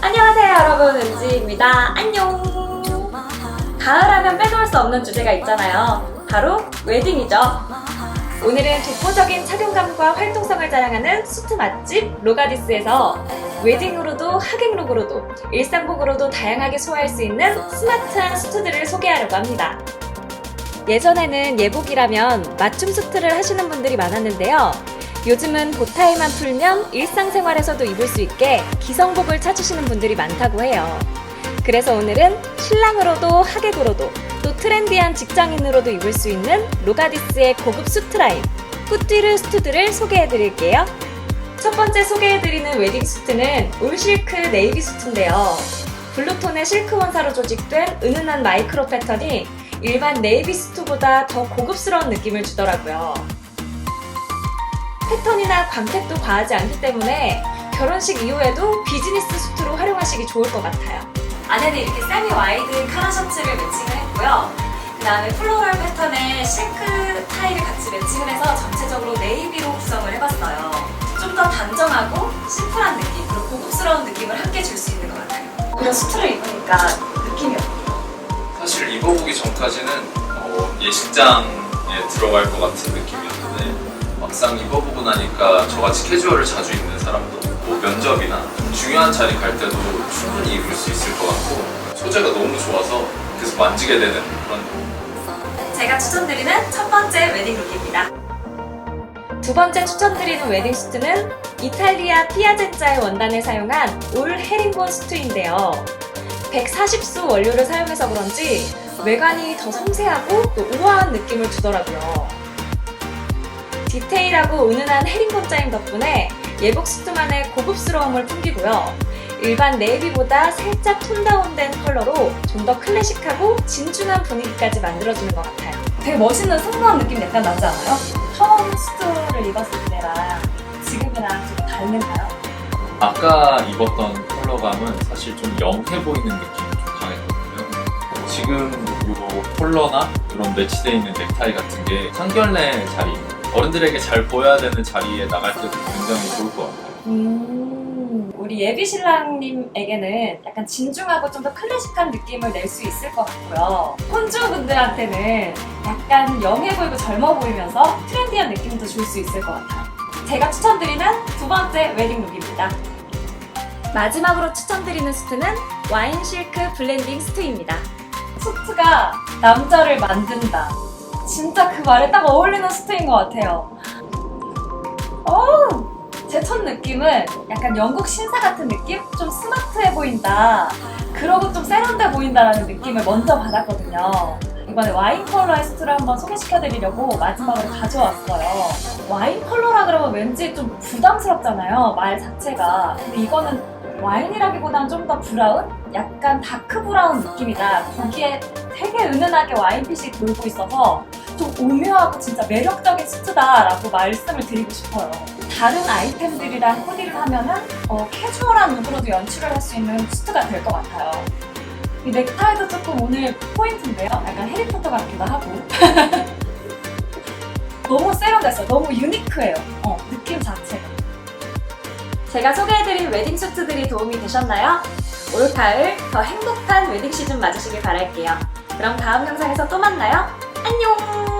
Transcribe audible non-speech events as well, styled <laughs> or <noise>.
안녕하세요 여러분. 은지입니다. 안녕. 가을하면 빼놓을 수 없는 주제가 있잖아요. 바로 웨딩이죠. 오늘은 독보적인 착용감과 활동성을 자랑하는 수트 맛집 로가디스에서 웨딩으로도 하객룩으로도 일상복으로도 다양하게 소화할 수 있는 스마트한 수트들을 소개하려고 합니다 예전에는 예복이라면 맞춤 수트를 하시는 분들이 많았는데요 요즘은 보타이만 풀면 일상생활에서도 입을 수 있게 기성복을 찾으시는 분들이 많다고 해요. 그래서 오늘은 신랑으로도 하객으로도 또 트렌디한 직장인으로도 입을 수 있는 로가디스의 고급 수트 라인 후띠르 수트들을 소개해 드릴게요. 첫 번째 소개해 드리는 웨딩 수트는 올 실크 네이비 수트인데요. 블루톤의 실크 원사로 조직된 은은한 마이크로 패턴이 일반 네이비 수트보다 더 고급스러운 느낌을 주더라고요. 패턴이나 광택도 과하지 않기 때문에 결혼식 이후에도 비즈니스 수트로 활용하시기 좋을 것 같아요. 안에는 이렇게 세미 와이드 카라 셔츠를 매칭을 했고요. 그 다음에 플로럴 패턴의 실크 타일을 같이 매칭을 해서 전체적으로 네이비로 구성을 해봤어요. 좀 더 단정하고 심플한 느낌, 그리고 고급스러운 느낌을 함께 줄 수 있는 것 같아요. 이런 수트를 입으니까 입어보기 전까지는 어, 예식장에 들어갈 것 같은 느낌이었는데 막상 입어보고 나니까 저같이 캐주얼을 자주 입는 사람도 뭐 면접이나 좀 중요한 자리 갈 때도 충분히 입을 수 있을 것 같고 소재가 너무 좋아서 계속 만지게 되는 그런 제가 추천드리는 첫 번째 웨딩 룩입니다. 두 번째 추천드리는 웨딩 수트는 이탈리아 피아젠자의 원단을 사용한 올 헤링본 수트인데요. 140수 원료를 사용해서 그런지 외관이 더 섬세하고 또 우아한 느낌을 주더라고요. 디테일하고 은은한 헤링본 짜임 덕분에 예복 수트만의 고급스러움을 풍기고요. 일반 네이비보다 살짝 톤다운된 컬러로 좀 더 클래식하고 진중한 분위기까지 만들어주는 것 같아요. 되게 멋있는 승무원 느낌 약간 나지 않아요? 처음 수트를 입었을 때랑 지금이랑 좀 다른가요? 아까 입었던 컬러감은 사실 좀 영해 보이는 강했거든요. 지금 요 컬러나 이런 매치되어 있는 넥타이 같은 게 상견례 자리, 어른들에게 잘 보여야 되는 자리에 나갈 때도 굉장히 좋을 것 같아요. 음, 우리 예비 신랑님에게는 약간 진중하고 좀 더 클래식한 느낌을 낼 수 있을 것 같고요. 혼주분들한테는 약간 영해 보이고 젊어 보이면서 트렌디한 느낌도 줄 수 있을 것 같아요. 제가 추천드리는 두 번째 웨딩 룩입니다. 마지막으로 추천드리는 수트는 와인 실크 블렌딩 수트입니다. 수트가 남자를 만든다. 진짜 그 말에 딱 어울리는 수트인 것 같아요. 어우! 제첫 느낌은 약간 영국 신사 같은 느낌? 좀 스마트해 보인다. 그러고 좀 세련돼 보인다라는 느낌을 먼저 받았거든요. 이번에 와인 컬러의 수트를 한번 소개시켜드리려고 마지막으로 가져왔어요. 와인 컬러라 그러면 왠지 좀 부담스럽잖아요. 말 자체가. 근데 이거는 와인이라기보다는 좀 더 브라운? 약간 다크 브라운 느낌이다. 거기에 되게 은은하게 와인빛이 돌고 있어서 좀 오묘하고 진짜 매력적인 수트다라고 말씀을 드리고 싶어요. 다른 아이템들이랑 코디를 하면은 어, 캐주얼한 룩으로도 연출을 할 수 있는 수트가 될 것 같아요. 이 넥타이도 조금 오늘 포인트인데요. 약간 해리포터 같기도 하고. <laughs> 너무 세련됐어요. 너무 유니크해요. 어, 느낌 자체가. 제가 소개해드린 웨딩 수트들이 도움이 되셨나요? 올 가을 더 행복한 웨딩 시즌 맞으시길 바랄게요. 그럼 다음 영상에서 또 만나요. 안녕!